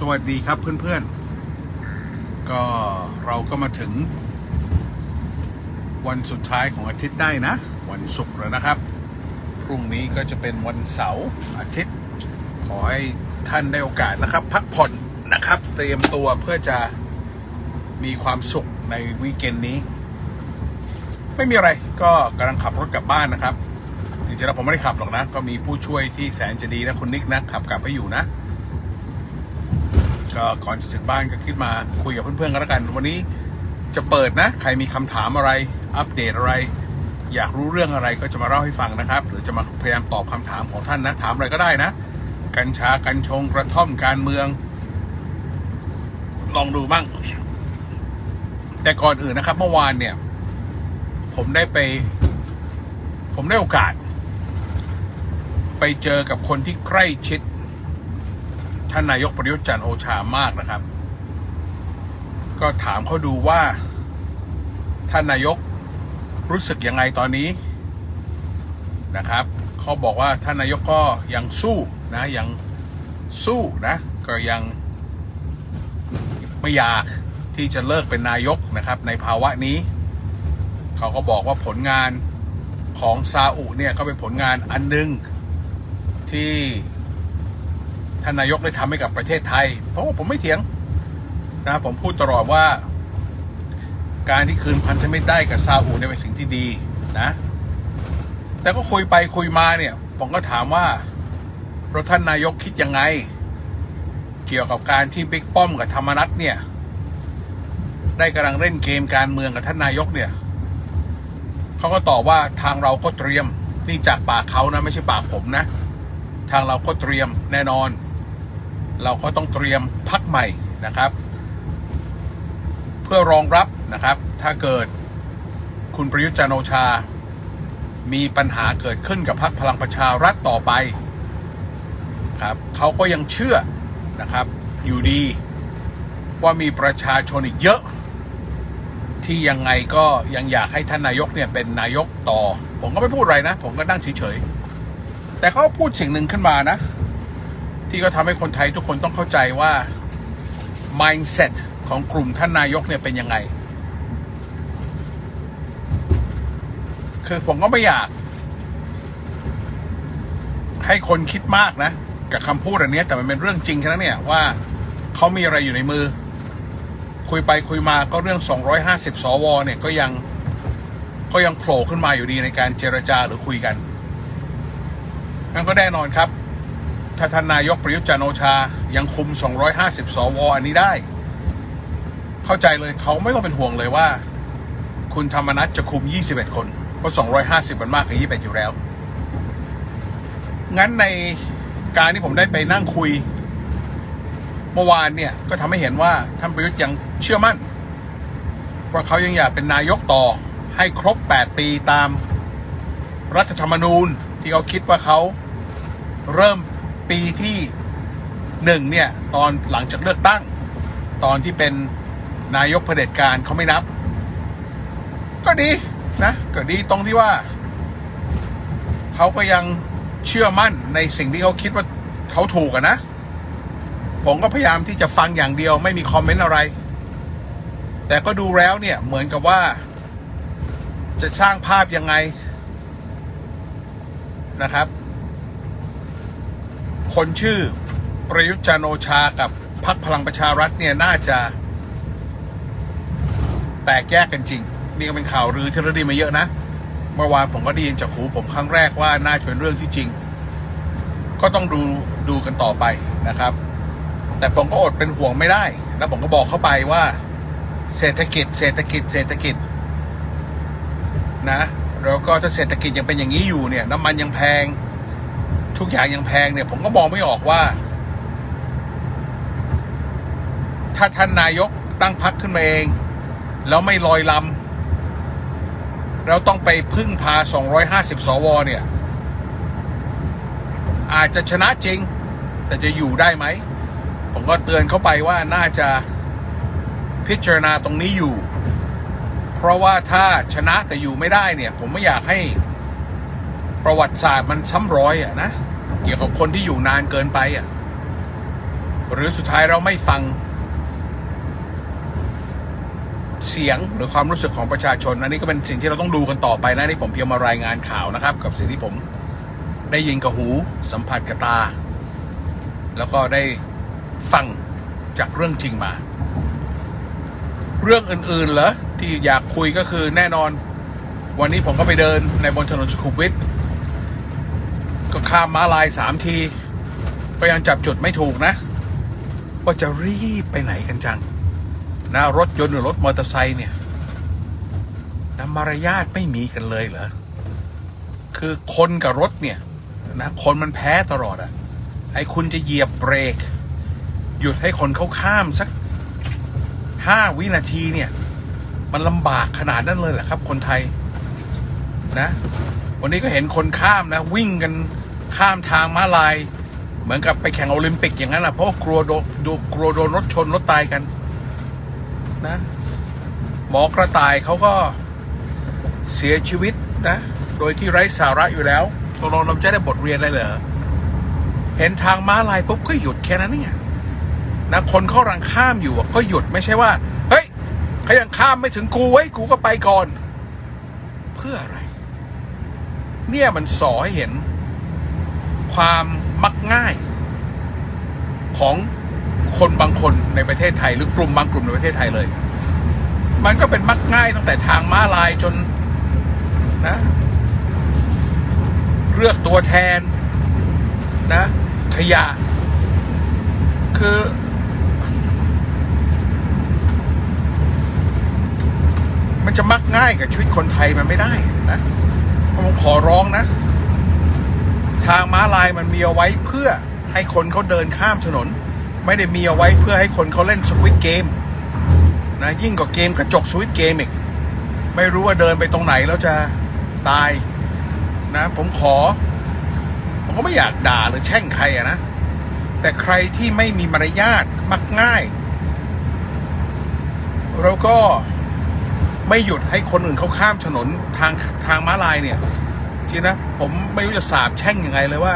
สวัสดีครับเพื่อนๆ ก็เราก็มาถึง วันสุดท้ายของอาทิตย์ได้นะ วันศุกร์แล้วนะครับ พรุ่งนี้ก็จะเป็นวันเสาร์อาทิตย์ ขอให้ท่านได้โอกาสนะครับ พักผ่อนนะครับ เตรียมตัวเพื่อจะมีความสุขในวีเกนนี้ ไม่มีอะไรก็กำลังขับรถกลับบ้านนะครับจริงๆแล้วผมไม่ได้ขับหรอกนะ ก็มีผู้ช่วยที่แสนจะดีนะคุณนิกนะขับกลับไปอยู่นะ ก็ก่อนจะถึงบ้านก็คิดมาคุยกับเพื่อนๆกันแล้วกัน วันนี้จะเปิดนะ ใครมีคำถามอะไร อัปเดตอะไร อยากรู้เรื่องอะไรก็จะมาเล่าให้ฟังนะครับ หรือจะมาพยายามตอบคำถามของท่านนะ ถามอะไรก็ได้นะ กัญชา กัญชง กระท่อม การเมือง ลองดูบ้าง แต่ก่อนอื่นนะครับ เมื่อวานเนี่ย ผมได้ไป ผมได้โอกาส ไปเจอกับคนที่ใกล้ชิด ท่านนายกประยุทธ์จันโอชามากนะครับ ก็ถามเขาดูว่า ท่านนายกรู้สึกยังไงตอนนี้นะครับเขาบอกว่าท่านนายกก็ยังสู้นะยังสู้นะก็ยังไม่อยากที่จะเลิกเป็นนายกนะครับในภาวะนี้ เขาก็บอกว่าผลงานของซาอุเนี่ยก็เป็นผลงานอันหนึงที่ ท่านนายกได้ทำให้กับประเทศไทย เพราะว่าผมไม่เถียงนะผมพูดตลอดว่า การที่คืนพันธมิตรได้กับซาอุเนี่ยเป็นสิ่งที่ดีนะ แต่ก็คุยไปคุยมาเนี่ย ผมก็ถามว่าเราท่านนายกคิดยังไง เกี่ยวกับการที่บิ๊กป้อมกับธรรมนัฐเนี่ย ได้กำลังเล่นเกมการเมืองกับท่านนายกเนี่ยเขาก็ตอบว่าทางเราก็เตรียมนี่จากปากเขานะไม่ใช่ปากผมนะ ทางเราก็เตรียมแน่นอน เราก็ต้องเตรียมพักใหม่นะครับ เพื่อรองรับนะครับ ถ้าเกิดคุณประยุทธ์จันโอชา มีปัญหาเกิดขึ้นกับพรรคพลังประชารัฐต่อไปครับเขาก็ยังเชื่อนะครับอยู่ดี ว่ามีประชาชนอีกเยอะ ที่ยังไงก็ยังอยากให้ท่านนายกเนี่ยเป็นนายกต่อ ผมก็ไม่พูดอะไรนะ ผมก็นั่งเฉยๆแต่เขาพูดสิ่งหนึ่งขึ้นมานะ ที่ก็ทำให้คนไทยทุกคนต้องเข้าใจว่า mindset ของกลุ่มท่านนายกเนี่ยเป็นยังไง คือผมก็ไม่อยาก ให้คนคิดมากนะ กับคำพูดอันนี้แต่มันเป็นเรื่องจริงแค่นั้นเนี่ยว่าเขามีอะไรอยู่ในมือ คุยไปคุยมาก็เรื่อง 250 สวเนี่ยก็ยังก็ยังโผล่ขึ้นมาอยู่ดีในการเจรจาหรือคุยกันนั่นก็แน่นอนครับ ถ้าท่านนายกประยุทธ์จันโอชา ยังคุม 250 สวอันนี้ได้ เข้าใจเลยเขาไม่ต้องเป็นห่วงเลยว่า คุณธรรมนัฐจะคุม 21 คน เพราะ 250 มันมากกว่า 21 อยู่แล้ว งั้นในการที่ผมได้ไปนั่งคุย เมื่อวานเนี่ย ก็ทำให้เห็นว่าท่านประยุทธ์ยังเชื่อมั่นว่าเขายังอยากเป็นนายกต่อให้ครบ 8 ปีตามรัฐธรรมนูญที่เขาคิดว่าเขาเริ่ม ปีที่หนึ่งเนี่ย ตอนหลังจากเลือกตั้ง ตอนที่เป็นนายกเผด็จการเขาไม่นับ ก็ดีนะก็ดีตรงที่ว่า เขาก็ยังเชื่อมั่นในสิ่งที่เขาคิดว่าเขาถูกอะนะ ผมก็พยายามที่จะฟังอย่างเดียวไม่มีคอมเมนต์อะไร แต่ก็ดูแล้วเนี่ยเหมือนกับว่า จะสร้างภาพยังไงนะครับ คนชื่อประยุทธ์จันโอชากับพรรคพลังประชารัฐเนี่ยน่าจะแตกแยกกันจริง นี่ก็เป็นข่าวลือที่เราได้มาเยอะนะ เมื่อวานผมก็ได้ยินจากหูผมครั้งแรกว่าน่าจะเป็นเรื่องที่จริง ก็ต้องดูดูกันต่อไปนะครับ แต่ผมก็อดเป็นห่วงไม่ได้ แล้วผมก็บอกเข้าไปว่า เศรษฐกิจ เศรษฐกิจ เศรษฐกิจนะ แล้วก็ถ้าเศรษฐกิจยังเป็นอย่างนี้อยู่เนี่ย น้ำมันยังแพง ทุกอย่างยังแพงเนี่ย ผมก็มองไม่ออกว่า ถ้าท่านนายกตั้งพักขึ้นมาเอง แล้วไม่ลอยลำแล้วต้องไปพึ่งพา 250 สวเนี่ย อาจจะชนะจริง แต่จะอยู่ได้ไหม ผมก็เตือนเขาไปว่าน่าจะพิจารณาตรงนี้อยู่ เพราะว่าถ้าชนะแต่อยู่ไม่ได้เนี่ย ผมไม่อยากให้ประวัติศาสตร์มันซ้ำรอยอะนะ เกี่ยวกับคนที่อยู่นานเกินไปอะ หรือสุดท้ายเราไม่ฟัง เสียงหรือความรู้สึกของประชาชน อันนี้ก็เป็นสิ่งที่เราต้องดูกันต่อไปนะนี่ผมเพียงมารายงานข่าวนะครับ กับสิ่งที่ผมได้ยินกับหู สัมผัสกับตา แล้วก็ได้ฟังจากเรื่องจริงมา เรื่องอื่นๆเหรอที่อยากคุยก็คือแน่นอน วันนี้ผมก็ไปเดินในบนถนนสุขุมวิท ก็ข้ามม้าลายสามที ก็ยังจับจุดไม่ถูกนะ ว่าจะรีบไปไหนกันจังนะรถยนต์หรือรถมอเตอร์ไซค์เนี่ยนะมารยาทไม่มีกันเลยเหรอ คือคนกับรถเนี่ยนะคนมันแพ้ตลอดอะไอ้คุณจะเหยียบเบรก หยุดให้คนเขาข้ามสักห้าวินาทีเนี่ย มันลำบากขนาดนั้นเลยเหรอครับ คนไทยนะ วันนี้ก็เห็นคนข้ามนะ วิ่งกัน ข้ามทางม้าลาย เหมือนกับไปแข่งโอลิมปิกอย่างนั้นนะเพราะกลัวโดนดูกลัวโดนรถชนรถตายกัน นะ หมอกระต่ายเขาก็เสียชีวิตนะ โดยที่ไร้สาระอยู่แล้วตกลงเราจะได้บทเรียนอะไรเหรอเห็นทางม้าลายปุ๊บก็หยุดแค่นั้นเองนะคนเขากำลังข้ามอยู่ก็หยุดไม่ใช่ว่า เฮ้ยเขายังข้ามไม่ถึงกูไว้กูก็ไปก่อน เพื่ออะไร เนี่ยมันสอให้เห็น ความมักง่าย ของคนบางคนในประเทศไทย หรือกลุ่มบางกลุ่มในประเทศไทยเลย มันก็เป็นมักง่ายตั้งแต่ทางม้าลายจนนะเลือกตัวแทนนะ ขยะ คือ มันจะมักง่ายกับชีวิตคนไทยมันไม่ได้นะผมขอร้องนะ ทางม้าลายมันมีเอาไว้เพื่อให้คนเขาเดินข้ามถนน ไม่ได้มีเอาไว้เพื่อให้คนเขาเล่นสวิตเกมนะยิ่งกว่าเกมกระจกสวิตเกมอีกไม่รู้ว่าเดินไปตรงไหนแล้วจะตายนะ ผมขอ ผมก็ไม่อยากด่าหรือแช่งใครอะนะ แต่ใครที่ไม่มีมารยาทมักง่าย เราก็ไม่หยุดให้คนอื่นเขาข้ามถนนทางทางม้าลายเนี่ย จริงนะ ผมไม่รู้จะสาบแช่งยังไงเลยว่า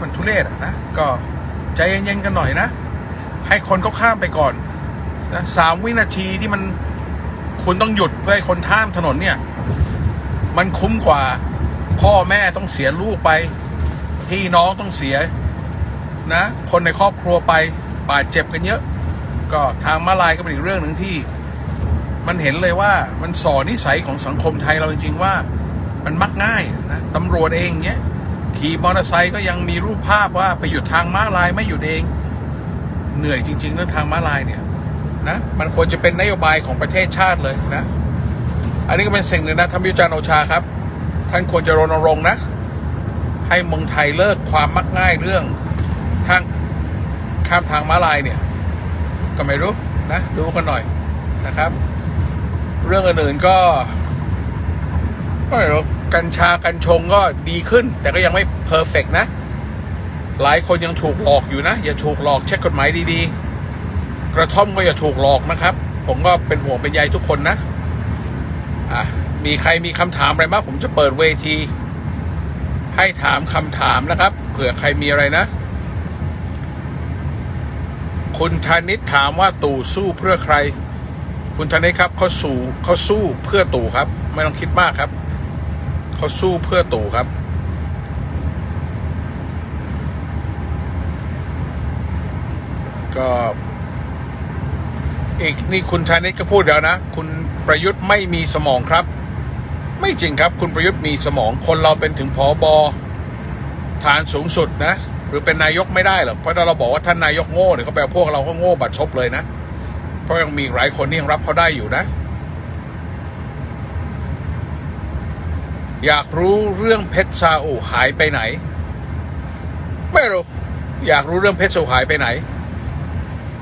มันทุเรศนะ ก็ใจเย็นๆกันหน่อยนะ ให้คนเขาข้ามไปก่อนนะสามวินาทีที่มันคุณต้องหยุดเพื่อให้คนข้ามถนนเนี่ย มันคุ้มกว่าพ่อแม่ต้องเสียลูกไป พี่น้องต้องเสียนะ คนในครอบครัวไปบาดเจ็บกันเยอะ ก็ทางมาลายก็เป็นอีกเรื่องหนึ่งที่ มันเห็นเลยว่ามันสอนนิสัยของสังคมไทยเราจริง ๆ ว่า มันมักง่ายนะตำรวจเองเนี้ยขี่มอเตอร์ไซค์ก็ยังมีรูปภาพว่าไปหยุดทางม้าลายไม่หยุดเอง เหนื่อยจริง ๆ เรื่องทางม้าลายเนี่ยนะมันควรจะเป็นนโยบายของประเทศชาติเลยนะ อันนี้ก็เป็นสิ่งหนึ่งนะท่านพิจารณ์โอชาครับ ท่านควรจะรณรงค์นะ ให้เมืองไทยเลิกความมักง่ายเรื่องทางข้ามทางม้าลายเนี่ย ก็ไม่รู้นะ ดูกันหน่อยนะครับ เรื่องอื่นๆก็ ก็ไม่รู้กัญชากัญชงก็ดีขึ้น แต่ก็ยังไม่เพอร์เฟกนะ หลายคนยังถูกหลอกอยู่นะ อย่าถูกหลอกเช็คกฎหมายดีๆ กระท่อมก็อย่าถูกหลอกนะครับ ผมก็เป็นห่วงเป็นใยทุกคนนะอะมีใครมีคำถามอะไรบ้างผมจะเปิดเวที ให้ถามคำถามนะครับเผื่อใครมีอะไรนะ คุณธนิตถามว่าตู่สู้เพื่อใคร คุณธนิตครับเขาสู้เขาสู้เพื่อตู่ครับ ไม่ต้องคิดมากครับ เขาสู้เพื่อตู่ครับ ก็อีกนี่คุณธนิตก็พูดแล้วนะ คุณประยุทธ์ไม่มีสมองครับ ไม่จริงครับ คุณประยุทธ์มีสมองคนเราเป็นถึงผอบอฐานสูงสุดนะ หรือเป็นนายกไม่ได้หรอกเพราะถ้าเราบอกว่าท่านนายกโง่เนี่ยเขาแปลว่าพวกเราก็โง่บัดซบเลยนะ เพราะยังมีหลายคนที่ยังรับเขาได้อยู่นะ อยากรู้เรื่องเพชรซาอุหายไปไหน ไม่รู้ อยากรู้เรื่องเพชรซาอุหายไปไหน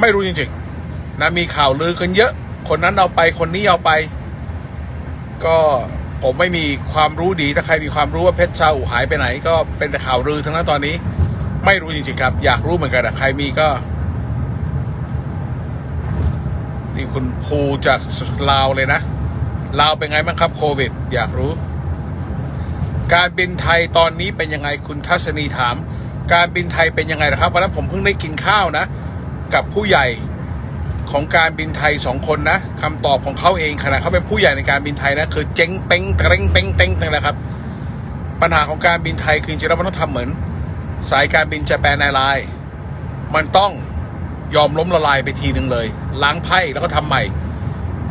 ไม่รู้จริงๆนะมีข่าวลือกันเยอะ คนนั้นเอาไปคนนี้เอาไป ก็ผมไม่มีความรู้ดีถ้าใครมีความรู้ว่าเพชรซาอุหายไปไหน ก็เป็นแต่ข่าวลือทั้งนั้นตอนนี้ ไม่รู้จริงๆครับ อยากรู้เหมือนกันแต่ใครมีก็นี่คุณภูจากลาวเลยนะ ลาวเป็นไงบ้างครับโควิด อยากรู้ การบินไทยตอนนี้เป็นยังไงคุณทัศนีถาม การบินไทยเป็นยังไงนะครับวันนั้นผมเพิ่งได้กินข้าวนะ กับผู้ใหญ่ของการบินไทยสองคนนะคำตอบของเขาเองขณะเขาเป็นผู้ใหญ่ในการบินไทยนะคือเจ๊งเป้งเต้งเป้งเต้งนั่นแหละครับ ปัญหาของการบินไทยคือจริงๆแล้วมันต้องทำเหมือน สายการบินจแปนแอร์ไลน์มันต้องยอมล้มละลายไปทีหนึ่งเลย ล้างไพ่แล้วก็ทำใหม่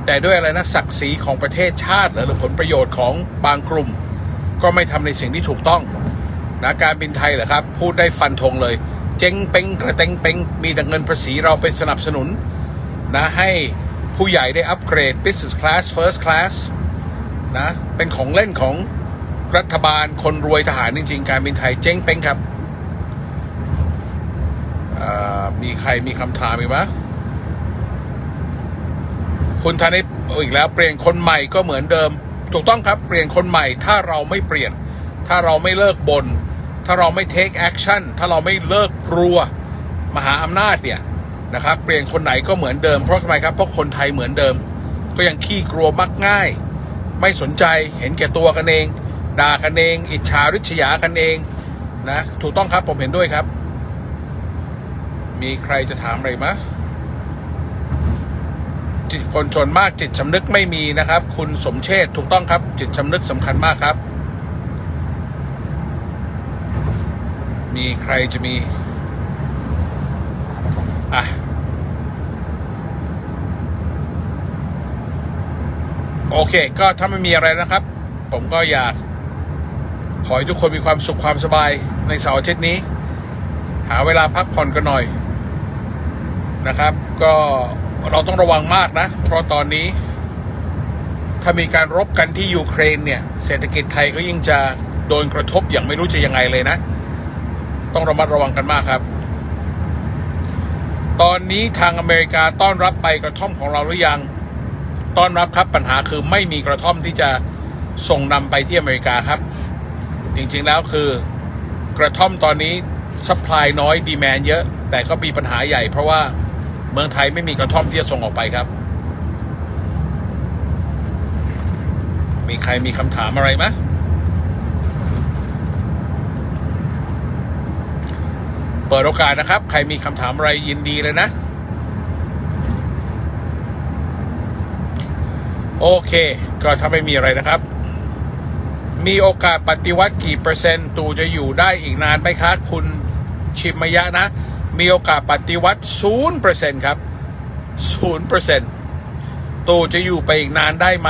แต่ด้วยอะไรนะศักดิ์ศรีของประเทศชาติหรือผลประโยชน์ของบางกลุ่ม ก็ไม่ทำในสิ่งที่ถูกต้องนะการบินไทยเหรอครับ พูดได้ฟันธงเลย เจ๊งเป้งกระเตงเป้งมีแต่เงินภาษีเราไปสนับสนุนนะให้ผู้ใหญ่ได้อัปเกรด business class first class นะเป็นของเล่นของรัฐบาลคนรวยทหารจริง ๆ การบินไทยเจ๊งเป้งครับมีใครมีคำถามอีกไหมคุณธนิตอีกแล้วเปลี่ยนคนใหม่ก็เหมือนเดิม ถูกต้องครับเปลี่ยนคนใหม่ถ้าเราไม่เปลี่ยน ถ้าเราไม่เลิกบน ถ้าเราไม่ take action ถ้าเราไม่เลิกกลัวมหาอำนาจเนี่ยนะครับเปลี่ยนคนไหนก็เหมือนเดิมเพราะทำไมครับเพราะคนไทยเหมือนเดิม ก็ยังขี้กลัวมักง่าย ไม่สนใจเห็นแก่ตัวกันเอง ด่ากันเอง อิจฉาริษยากันเองนะถูกต้องครับผมเห็นด้วยครับ มีใครจะถามอะไรไหม จิตคนชนมากจิตสำนึกไม่มีนะครับ คุณสมเชษฐ์ถูกต้องครับ จิตสำนึกสำคัญมากครับ มีใครจะมี อะโอเค ก็ถ้าไม่มีอะไรนะครับ ผมก็อยาก ขอให้ทุกคนมีความสุขความสบายในเสาร์อาทิตย์นี้ หาเวลาพักผ่อนกันหน่อยนะครับ ก็ เราต้องระวังมากนะ เพราะตอนนี้ ถ้ามีการรบกันที่ยูเครนเนี่ย เศรษฐกิจไทยก็ยิ่งจะโดนกระทบอย่างไม่รู้จะยังไงเลยนะ ต้องระมัดระวังกันมากครับ ตอนนี้ทางอเมริกาต้อนรับไปกระท่อมของเราหรือยัง ต้อนรับครับปัญหาคือไม่มีกระท่อมที่จะส่งนำไปที่อเมริกาครับ จริงๆแล้วคือกระท่อมตอนนี้สป라이น้อยดีแมนเยอะ แต่ก็มีปัญหาใหญ่เพราะว่า เมืองไทยไม่มีกระท่อมที่จะส่งออกไปครับ มีใครมีคำถามอะไรไหมเปิดโอกาสนะครับ ใครมีคำถามอะไรยินดีเลยนะ โอเค ก็ถ้าไม่มีอะไรนะครับ มีโอกาสปฏิวัติกี่เปอร์เซ็นต์ตูจะอยู่ได้อีกนานไหมคะ คุณชิมยะนะ มีโอกาสปฏิวัติศูนย์เปอร์เซ็นต์ครับศูนย์เปอร์เซ็นต์ตูจะอยู่ไปอีกนานได้ไหม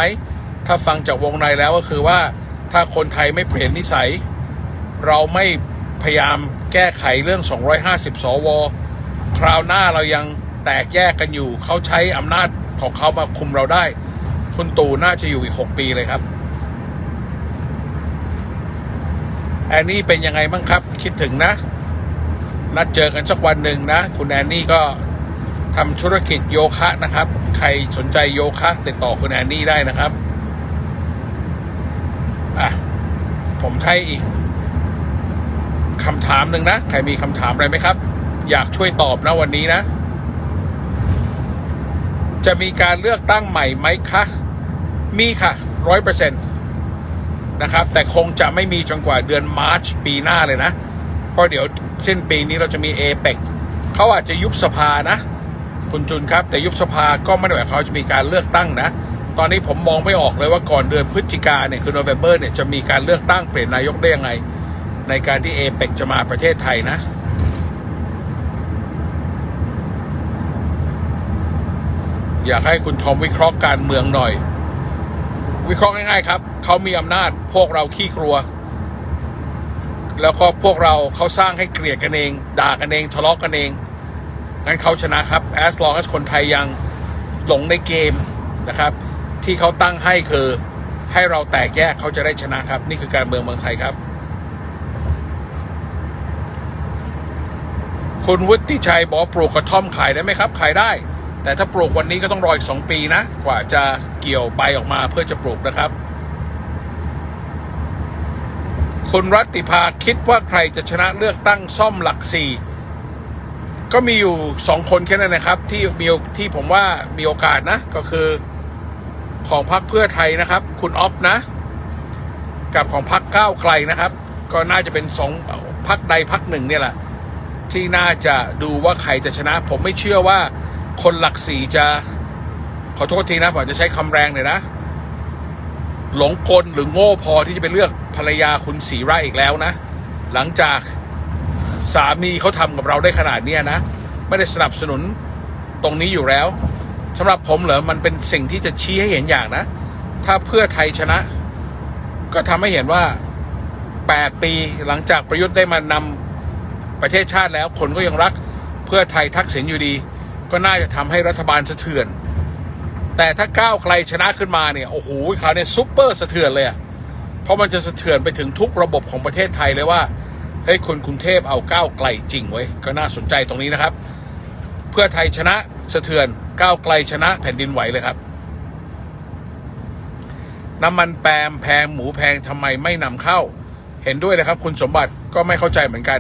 ถ้าฟังจากวงในแล้วก็คือว่าถ้าคนไทยไม่เปลี่ยนนิสัย เราไม่พยายามแก้ไขเรื่อง 250 สว คราวหน้าเรายังแตกแยกกันอยู่ เขาใช้อำนาจของเขามาคุมเราได้ คุณตู่น่าจะอยู่อีก 6 ปีเลยครับแอนนี่เป็นยังไงบ้างครับ คิดถึงนะ นัดเจอกันสักวันหนึ่งนะ คุณแอนนี่ก็ทำธุรกิจโยคะนะครับ ใครสนใจโยคะติดต่อคุณแอนนี่ได้นะครับอะผมใช้อีกคำถามหนึ่งนะใครมีคำถามอะไรไหมครับ อยากช่วยตอบนะวันนี้นะ จะมีการเลือกตั้งใหม่ไหมคะ มีค่ะร้อยเปอร์เซ็นต์นะครับ แต่คงจะไม่มีจนกว่าเดือนมาร์ชปีหน้าเลยนะ เพราะเดี๋ยวสิ้นปีนี้เราจะมีเอเปกเขาอาจจะยุบสภานะ คุณจุนครับ แต่ยุบสภาก็ไม่ได้หมายความจะมีการเลือกตั้งนะ ตอนนี้ผมมองไม่ออกเลยว่าก่อนเดือนพฤศจิกาเนี่ยคือโนเวม ber เนี่ยจะมีการเลือกตั้งเปลี่ยนนายกได้ยังไง ในการที่เอเปกจะมาประเทศไทยนะอยากให้คุณทอมวิเคราะห์การเมืองหน่อย วิเคราะห์ง่ายๆครับ เขามีอำนาจพวกเราขี้กลัว แล้วก็พวกเราเขาสร้างให้เกลียดกันเอง ด่ากันเอง ทะเลาะกันเอง งั้นเขาชนะครับ as long as คนไทยยังหลงในเกมนะครับ ที่เขาตั้งให้คือให้เราแตกแยกเขาจะได้ชนะครับ นี่คือการเมืองเมืองไทยครับ คุณวุฒิชัยบอกว่าปลูกกระท่อมขายได้ไหมครับ ขายได้ แต่ถ้าปลูกวันนี้ก็ต้องรออีกสองปีนะ กว่าจะเกี่ยวใบออกมาเพื่อจะปลูกนะครับ คุณรัติภาคิดว่าใครจะชนะเลือกตั้งซ่อมหลักสี่ก็มีอยู่สองคนแค่นั้นนะครับ ที่มีที่ผมว่ามีโอกาสนะ ก็คือของพรรคเพื่อไทยนะครับ คุณอ๊อฟนะ กับของพรรคก้าวไกลนะครับ ก็น่าจะเป็นสองพักใดพักหนึ่งเนี่ยแหละที่น่าจะดูว่าใครจะชนะ ผมไม่เชื่อว่าคนหลักสี่จะขอโทษทีนะผมจะใช้คำแรงเลยนะ หลงกลหรือโง่พอที่จะไปเลือกภรรยาคุณศรีระอีกแล้วนะ หลังจากสามีเขาทำกับเราได้ขนาดเนี้ยนะ ไม่ได้สนับสนุนตรงนี้อยู่แล้วสำหรับผมเหรอมันเป็นสิ่งที่จะชี้ให้เห็นอย่างนะ ถ้าเพื่อไทยชนะ ก็ทำให้เห็นว่า 8 ปีหลังจากประยุทธ์ได้มานำประเทศชาติแล้ว คนก็ยังรักเพื่อไทยทักษิณอยู่ดี ก็น่าจะทำให้รัฐบาลสะเทือน แต่ถ้าก้าวไกลชนะขึ้นมาเนี่ย โอ้โหเขาวเนี่ยซุปเปอร์สะเทือนเลยอะเพราะมันจะสะเทือนไปถึงทุกระบบของประเทศไทยเลยว่าเฮ้ยคนกรุงเทพเอาก้าวไกลจริงไว้ก็น่าสนใจตรงนี้นะครับ เพื่อไทยชนะสะเทือนก้าวไกลชนะแผ่นดินไหวเลยครับ น้ำมันแปมแพงหมูแพงทำไมไม่นำเข้า เห็นด้วยนะครับ คุณสมบัติก็ไม่เข้าใจเหมือนกัน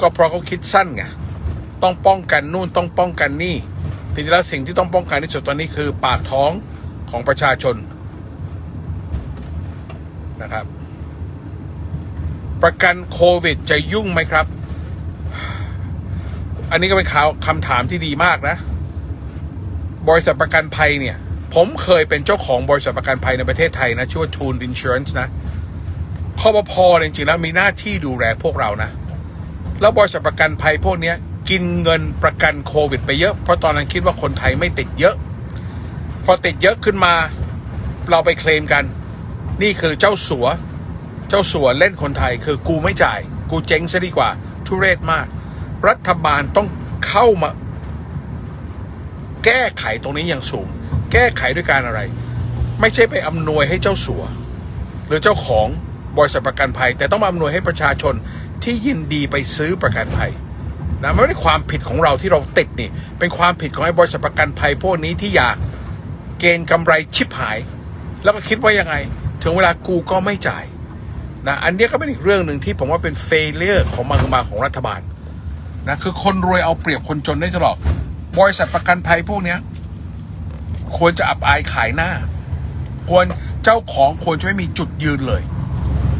ก็เพราะเขาคิดสั้นไงต้องป้องกันนู่นต้องป้องกันนี่ ทีนี้แล้วสิ่งที่ต้องป้องกันที่สุดตอนนี้คือปากท้องของประชาชนนะครับ ประกันโควิดจะยุ่งไหมครับ อันนี้ก็เป็นข่าวคำถามที่ดีมากนะ บริษัทประกันภัยเนี่ย ผมเคยเป็นเจ้าของบริษัทประกันภัยในประเทศไทยนะ ชื่อว่า Toon Insurance นะคอปพอจริงๆแล้วมีหน้าที่ดูแลพวกเรานะ แล้วบริษัทประกันภัยพวกเนี้ย กินเงินประกันโควิด ไปเยอะ เพราะตอนนั้นคิดว่าคนไทยไม่ติดเยอะ พอติดเยอะขึ้นมา เราไปเคลมกัน นี่คือเจ้าสัว เจ้าสัวเล่นคนไทยคือกูไม่จ่าย กูเจ๊งซะดีกว่า ทุเรศมาก รัฐบาลต้องเข้ามา แก้ไขตรงนี้อย่างสูง แก้ไขด้วยการอะไร ไม่ใช่ไปอำนวยให้เจ้าสัว หรือเจ้าของบริษัทประกันภัย แต่ต้องมาอำนวยให้ประชาชนที่ยินดีไปซื้อประกันภัย นะไม่ได้ความผิดของเราที่เราติดนี่ เป็นความผิดของไอ้บริษัทประกันภัยพวกนี้ที่อยากเกณฑ์กำไรชิบหาย แล้วก็คิดว่ายังไง ถึงเวลากูก็ไม่จ่ายนะอันนี้ก็เป็นอีกเรื่องหนึ่งที่ผมว่าเป็นเฟลเลอร์ของมาคือมาของรัฐบาลนะคือคนรวยเอาเปรียบคนจนได้ตลอดบริษัทประกันภัยพวกเนี้ยควรจะอับอายขายหน้า ควรเจ้าของควรจะไม่มีจุดยืนเลย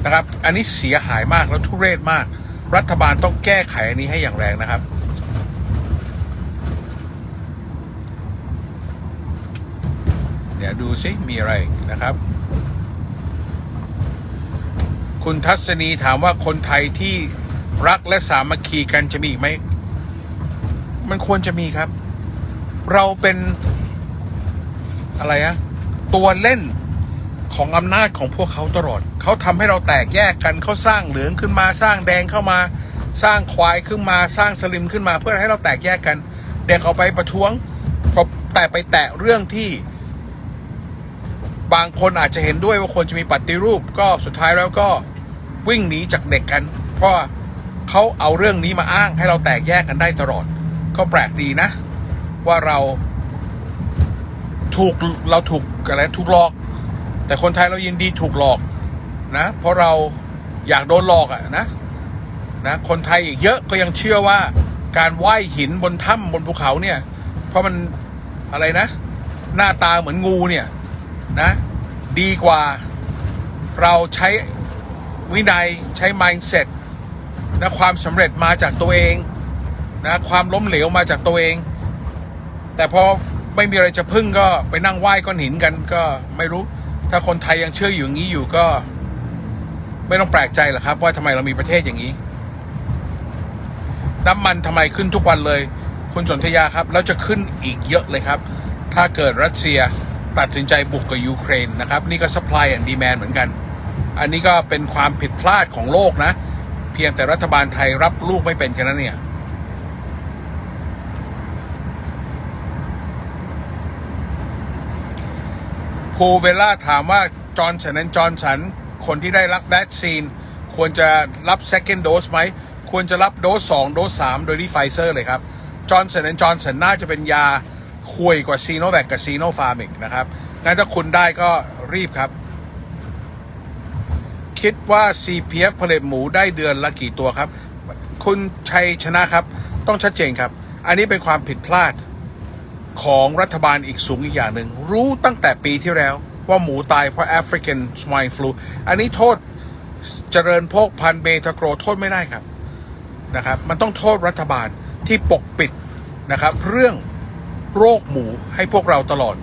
นะครับ อันนี้เสียหายมากแล้วทุเรศมาก รัฐบาลต้องแก้ไขอันนี้ให้อย่างแรงนะครับ เดี๋ยวดูซิมีอะไรนะครับ คุณทัศนีถามว่าคนไทยที่รักและสามัคคีกันจะมีไหม มันควรจะมีครับ เราเป็นอะไรอะตัวเล่น ของอำนาจของพวกเขาตลอด เขาทำให้เราแตกแยกกันเขาสร้างเหลืองขึ้นมาสร้างแดงเข้ามา สร้างควายขึ้นมาสร้างสลิมขึ้นมา เพื่อให้เราแตกแยกกัน เด็กเอาไปประท้วงพอแต่ไปแตะเรื่องที่บางคนอาจจะเห็นด้วยว่าควรจะมีปฏิรูปก็สุดท้ายแล้วก็วิ่งหนีจากเด็กกัน เพราะเขาเอาเรื่องนี้มาอ้างให้เราแตกแยกกันได้ตลอด ก็แปลกดีนะ ว่าเราถูกเราถูกอะไรถูกหลอก แต่คนไทยเรายินดีถูกหลอกนะ เพราะเราอยากโดนหลอกอะนะนะคนไทยอีกเยอะก็ยังเชื่อว่าการไหว้หินบนถ้ำบนภูเขาเนี่ย เพราะมันอะไรนะ หน้าตาเหมือนงูเนี่ยนะ ดีกว่าเราใช้วินัยใช้ mindset นะความสำเร็จมาจากตัวเองนะความล้มเหลวมาจากตัวเอง แต่พอไม่มีอะไรจะพึ่งก็ไปนั่งไหว้ก้อนหินกันก็ไม่รู้ ถ้าคนไทยยังเชื่ออยู่อย่างนี้อยู่ก็ ไม่ต้องแปลกใจหรอกครับ ว่าทำไมเรามีประเทศอย่างนี้ น้ำมันทำไมขึ้นทุกวันเลย คุณสนธยาครับ แล้วจะขึ้นอีกเยอะเลยครับ ถ้าเกิดรัสเซียตัดสินใจบุกกับยูเครนนะครับ นี่ก็ supply and demand เหมือนกัน อันนี้ก็เป็นความผิดพลาดของโลกนะ เพียงแต่รัฐบาลไทยรับลูกไม่เป็นแค่นั้นเนี่ย ภูเวล่าถามว่าจอร์นสันนจอร์นสัน คนที่ได้รับวัคซีน ควรจะรับ second dose ไหม ควรจะรับโดส2โดส3โดยที่ไฟเซอร์เลยครับจอร์นสันนจอร์นสันน่าจะเป็นยาคุยกว่าซีโนแวคกับซีโนฟาร์มิกนะครับงั้นถ้าคุณได้ก็รีบครับ คิดว่า CPF ผลิตหมูได้เดือนละกี่ตัวครับ คุณชัยชนะครับ ต้องชัดเจนครับ อันนี้เป็นความผิดพลาด ของรัฐบาลอีกสูงอีกอย่างหนึ่ง รู้ตั้งแต่ปีที่แล้วว่าหมูตายเพราะ African Swine Flu อันนี้โทษเจริญโภคพันธุ์เบทาโกรโทษไม่ได้ครับนะครับ มันต้องโทษรัฐบาลที่ปกปิดนะครับ เรื่องโรคหมูให้พวกเราตลอด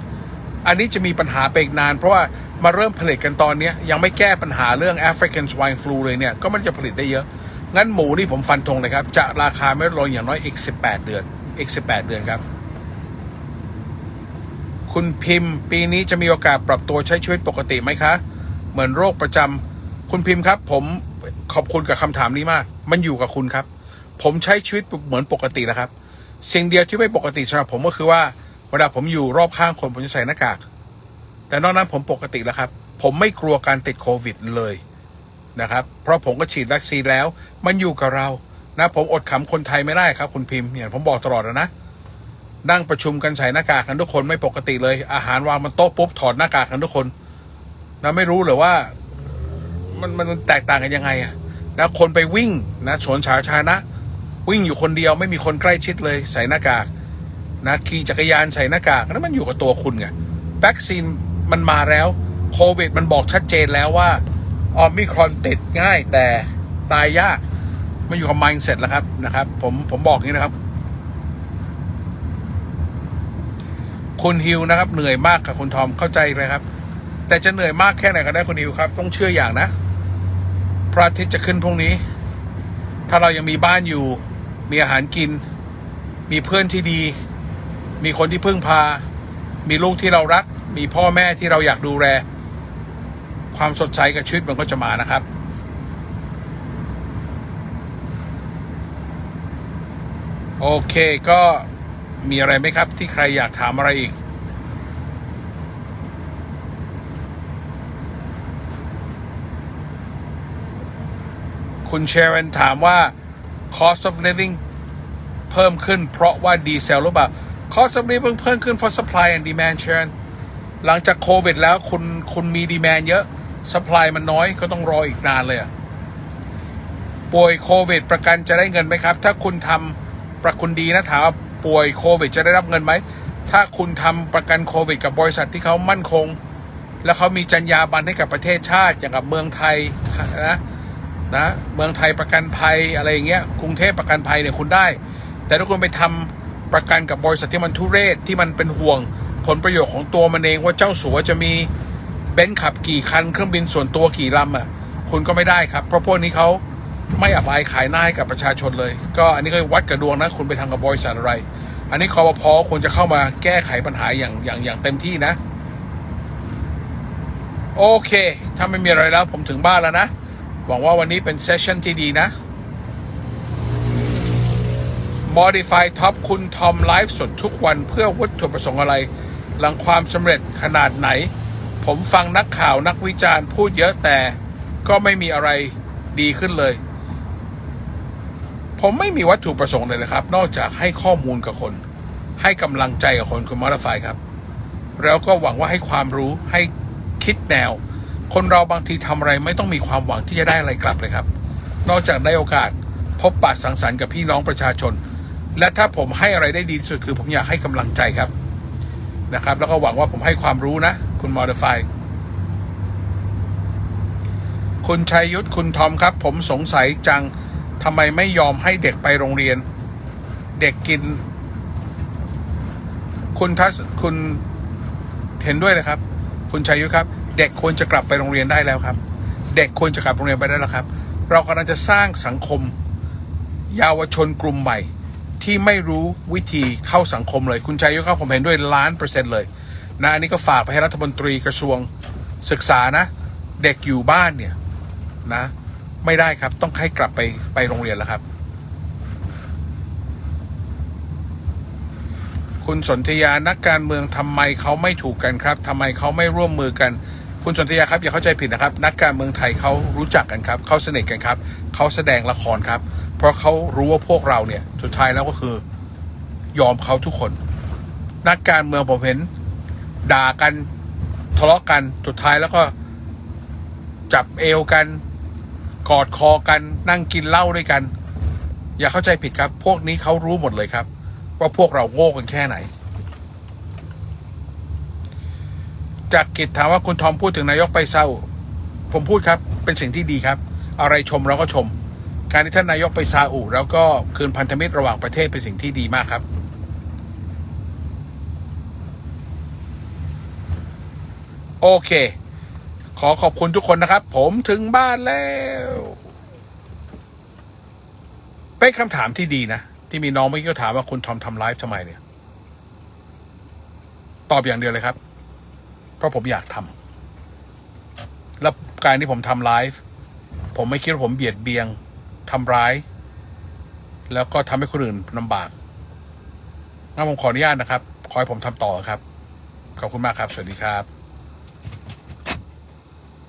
อันนี้จะมีปัญหาไปอีกนาน เพราะว่ามาเริ่มผลิตกันตอนนี้ยังไม่แก้ปัญหาเรื่อง African Swine Flu เลยเนี่ย ก็มันจะผลิตได้เยอะ งั้นหมูนี่ผมฟันธงเลยครับ จะราคาไม่ลดลงอย่างน้อยอีก 18 เดือน อีก 18 เดือนครับ คุณพิมพ์ ปีนี้จะมีโอกาสปรับตัวใช้ชีวิตปกติไหมคะ เหมือนโรคประจำคุณพิมพ์ครับ ผมขอบคุณกับคำถามนี้มาก มันอยู่กับคุณครับ ผมใช้ชีวิตเหมือนปกติแล้วครับ สิ่งเดียวที่ไม่ปกติสำหรับผมก็คือว่าเวลาผมอยู่รอบข้างคนผมจะใส่หน้ากาก แต่นอกนั้นผมปกติแล้วครับ ผมไม่กลัวการติดโควิดเลยนะครับ เพราะผมก็ฉีดวัคซีนแล้ว มันอยู่กับเรา นะ ผมอดขำคนไทยไม่ได้ครับ คุณพิมพ์เนี่ยผมบอกตลอดนะ นั่งประชุมกันใส่หน้ากากกันทุกคนไม่ปกติเลย อาหารวางบนโต๊ะปุ๊บถอดหน้ากากกันทุกคนนะไม่รู้เลยว่า มันมันแตกต่างกันยังไงอะนะคนไปวิ่งนะสวนสาธารณะวิ่งอยู่คนเดียวไม่มีคนใกล้ชิดเลย ใส่หน้ากากนะขี่จักรยานใส่หน้ากากนั่นมันอยู่กับตัวคุณไงวัคซีนมันมาแล้วโควิดมันบอกชัดเจนแล้วว่าออมิครอนติดง่ายแต่ตายยากมันอยู่กับ mindset แล้วครับนะครับ ผมผมบอกอย่างนี้นะครับ คุณฮิวนะครับ เหนื่อยมากกับคุณทอมเข้าใจเลยครับ แต่จะเหนื่อยมากแค่ไหนก็ได้คุณฮิวครับ ต้องเชื่ออย่างนะพระอาทิตย์จะขึ้นพรุ่งนี้ ถ้าเรายังมีบ้านอยู่ มีอาหารกิน มีเพื่อนที่ดี มีคนที่พึ่งพา มีลูกที่เรารัก มีพ่อแม่ที่เราอยากดูแล ความสดใสกับชีวิตมันก็จะมานะครับโอเคก็ มีอะไรไหมครับ ที่ใครอยากถามอะไรอีก คุณเชเรนถามว่า cost of living เพิ่มขึ้น เพราะว่าดีเซลหรือเปล่า cost of living เพิ่มขึ้น for supply and demand เชนหลังจากโควิดแล้วคุณคุณมีดีแมนเยอะ supply มันน้อยก็ต้องรออีกนานเลยอะป่วยโควิด ประกันจะได้เงินไหมครับ ถ้าคุณทำประคุณดีนะถามว่า ป่วยโควิดจะได้รับเงินไหม ถ้าคุณทำประกันโควิดกับบริษัทที่เขามั่นคง แล้วเขามีจรรยาบรรณให้กับประเทศชาติ อย่างกับเมืองไทยนะนะเมืองไทยประกันภัยอะไรอย่างเงี้ยกรุงเทพประกันภัยเนี่ยคุณได้ แต่ถ้าคุณไปทำประกันกับบริษัทที่มันทุเรศที่มันเป็นห่วงผลประโยชน์ของตัวมันเองว่าเจ้าสัวจะมีเบนซ์ขับกี่คันเครื่องบินส่วนตัวกี่ลำอะคุณก็ไม่ได้ครับ เพราะพวกนี้เขา ไม่อับอายขายหน้าให้กับประชาชนเลย ก็อันนี้ก็วัดกระดวงนะ คุณไปทำกับบริษัทอะไร อันนี้คอปพอควรจะเข้ามาแก้ไขปัญหาอย่างอย่างอย่างเต็มที่นะ โอเค ถ้าไม่มีอะไรแล้ว ผมถึงบ้านแล้วนะ หวังว่าวันนี้เป็นเซสชั่นที่ดีนะ Modify Top คุณทอมไลฟ์สดทุกวันเพื่อวัตถุประสงค์อะไร หลังความสำเร็จขนาดไหน ผมฟังนักข่าวนักวิจารณ์พูดเยอะแต่ก็ไม่มีอะไรดีขึ้นเลย ผมไม่มีวัตถุประสงค์เลยนะครับ นอกจากให้ข้อมูลกับคน ให้กำลังใจกับคนคุณมอดิฟายครับ แล้วก็หวังว่าให้ความรู้ให้คิดแนว คนเราบางทีทำอะไรไม่ต้องมีความหวังที่จะได้อะไรกลับเลยครับ นอกจากได้โอกาสพบปะสังสรรค์กับพี่น้องประชาชน และถ้าผมให้อะไรได้ดีที่สุดคือผมอยากให้กำลังใจครับนะครับ แล้วก็หวังว่าผมให้ความรู้นะ คุณมอดิฟายคุณชัยยุทธคุณทอมครับ ผมสงสัยจัง ทำไมไม่ยอมให้เด็กไปโรงเรียน เด็กกิน คุณทัศคุณเห็นด้วยนะครับ คุณชัยยุทธครับ เด็กควรจะกลับไปโรงเรียนได้แล้วครับ เด็กควรจะกลับโรงเรียนไปได้แล้วครับ เรากำลังจะสร้างสังคม เยาวชนกลุ่มใหม่ ที่ไม่รู้วิธีเข้าสังคมเลย คุณชัยยุทธครับผมเห็นด้วยล้านเปอร์เซ็นต์เลยนะอันนี้ก็ฝากไปให้รัฐมนตรีกระทรวงศึกษานะ เด็กอยู่บ้านเนี่ยนะ ไม่ได้ครับ ต้องให้กลับไปไปโรงเรียนแล้วครับ คุณสนธยานักการเมืองทำไมเขาไม่ถูกกันครับทำไมเขาไม่ร่วมมือกัน คุณสนธยาครับอย่าเข้าใจผิดนะครับ นักการเมืองไทยเขารู้จักกันครับเขาสนิทกันครับเขาแสดงละครครับ เพราะเขารู้ว่าพวกเราเนี่ยสุดท้ายแล้วก็คือยอมเขาทุกคน นักการเมืองผมเห็นด่ากันทะเลาะกันสุดท้ายแล้วก็จับเอวกัน กอดคอกันนั่งกินเหล้าด้วยกัน อย่าเข้าใจผิดครับ พวกนี้เขารู้หมดเลยครับ ว่าพวกเราโง่กันแค่ไหน จากกิจถามว่าคุณทอมพูดถึงนายกไปเศร้า ผมพูดครับเป็นสิ่งที่ดีครับ อะไรชมเราก็ชม การที่ท่านนายกไปซาอุแล้วก็คืนพันธมิตรระหว่างประเทศเป็นสิ่งที่ดีมากครับโอเค ขอขอบคุณทุกคนนะครับ ผมถึงบ้านแล้ว เป็นคำถามที่ดีนะ ที่มีน้องเมื่อกี้ถามว่าคุณทอมทำไลฟ์ทำไมเนี่ย ตอบอย่างเดียวเลยครับ เพราะผมอยากทำแล้วการที่ผมทำไลฟ์ผมไม่คิดว่าผมเบียดเบียงทำร้าย แล้วก็ทำให้คนอื่นลำบากงั้นผมขออนุญาตนะครับ ขอให้ผมทำต่อครับ ขอบคุณมากครับ สวัสดีครับ